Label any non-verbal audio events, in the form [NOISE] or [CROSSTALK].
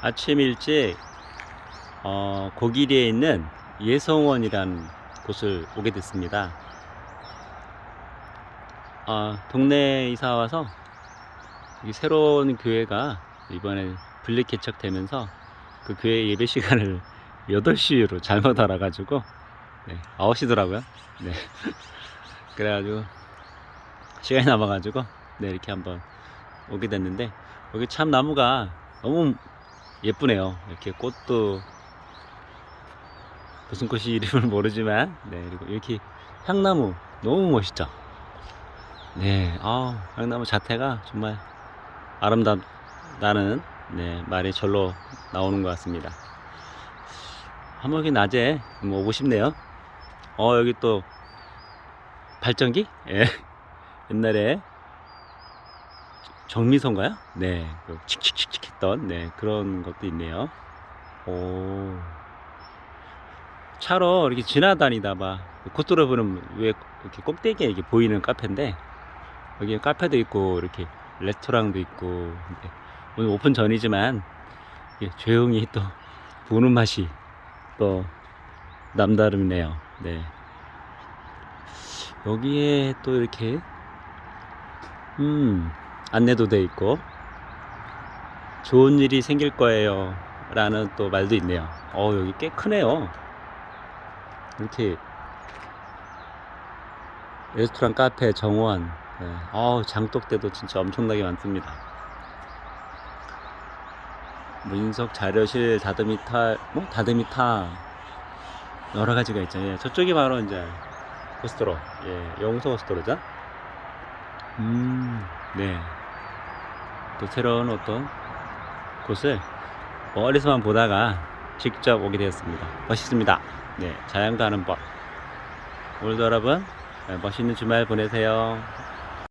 아침 일찍 어, 고길리에 있는 예성원이라는 곳을 오게 됐습니다. 아, 동네 이사 와서 이 새로운 교회가 이번에 분리 개척되면서 그 교회 예배 시간을 [LAUGHS] 8시로 잘못 알아가지고 네, 9시더라고요. 네. [LAUGHS] 그래가지고 시간이 남아가지고 네, 이렇게 한번 오게 됐는데 여기 참 나무가 너무 예쁘네요. 이렇게 꽃도 무슨 꽃이 이름을 [LAUGHS] 모르지만 네 그리고 이렇게 향나무 너무 멋있죠. 네, 아 향나무 자태가 정말 아름답다는 네 말이 절로 나오는 것 같습니다. 한번 여기 낮에 뭐 오고 싶네요. 어 여기 또 발전기? 예. [LAUGHS] 옛날에 정미소인가요? 네. 그 칙칙칙칙 했던 네, 그런 것도 있네요. 오. 차로 이렇게 지나다니다가 고토로 보는 왜 이렇게 꼭대기에 이렇게 보이는 카페인데 여기 카페도 있고 이렇게 레스토랑도 있고 네. 오늘 오픈 전이지만 이게 조용히 또 보는 맛이 또 남다르네요. 네. 여기에 또 이렇게 음 안내도 돼 있고 좋은 일이 생길 거예요 라는 또 말도 있네요. 어 여기 꽤 크네요. 이렇게 레스토랑 카페 정원. 네. 어 장독대도 진짜 엄청나게 많습니다. 민속 자료실 다듬이타 뭐 다듬이타 여러 가지가 있죠. 예, 저쪽이 바로 이제 호스트로. 예 영서 호스트로죠? 음, 네. 또 새로운 어떤 곳을 멀리서만 보다가 직접 오게 되었습니다. 멋있습니다. 네, 자연 가는 법. 오늘도 여러분 네, 멋있는 주말 보내세요.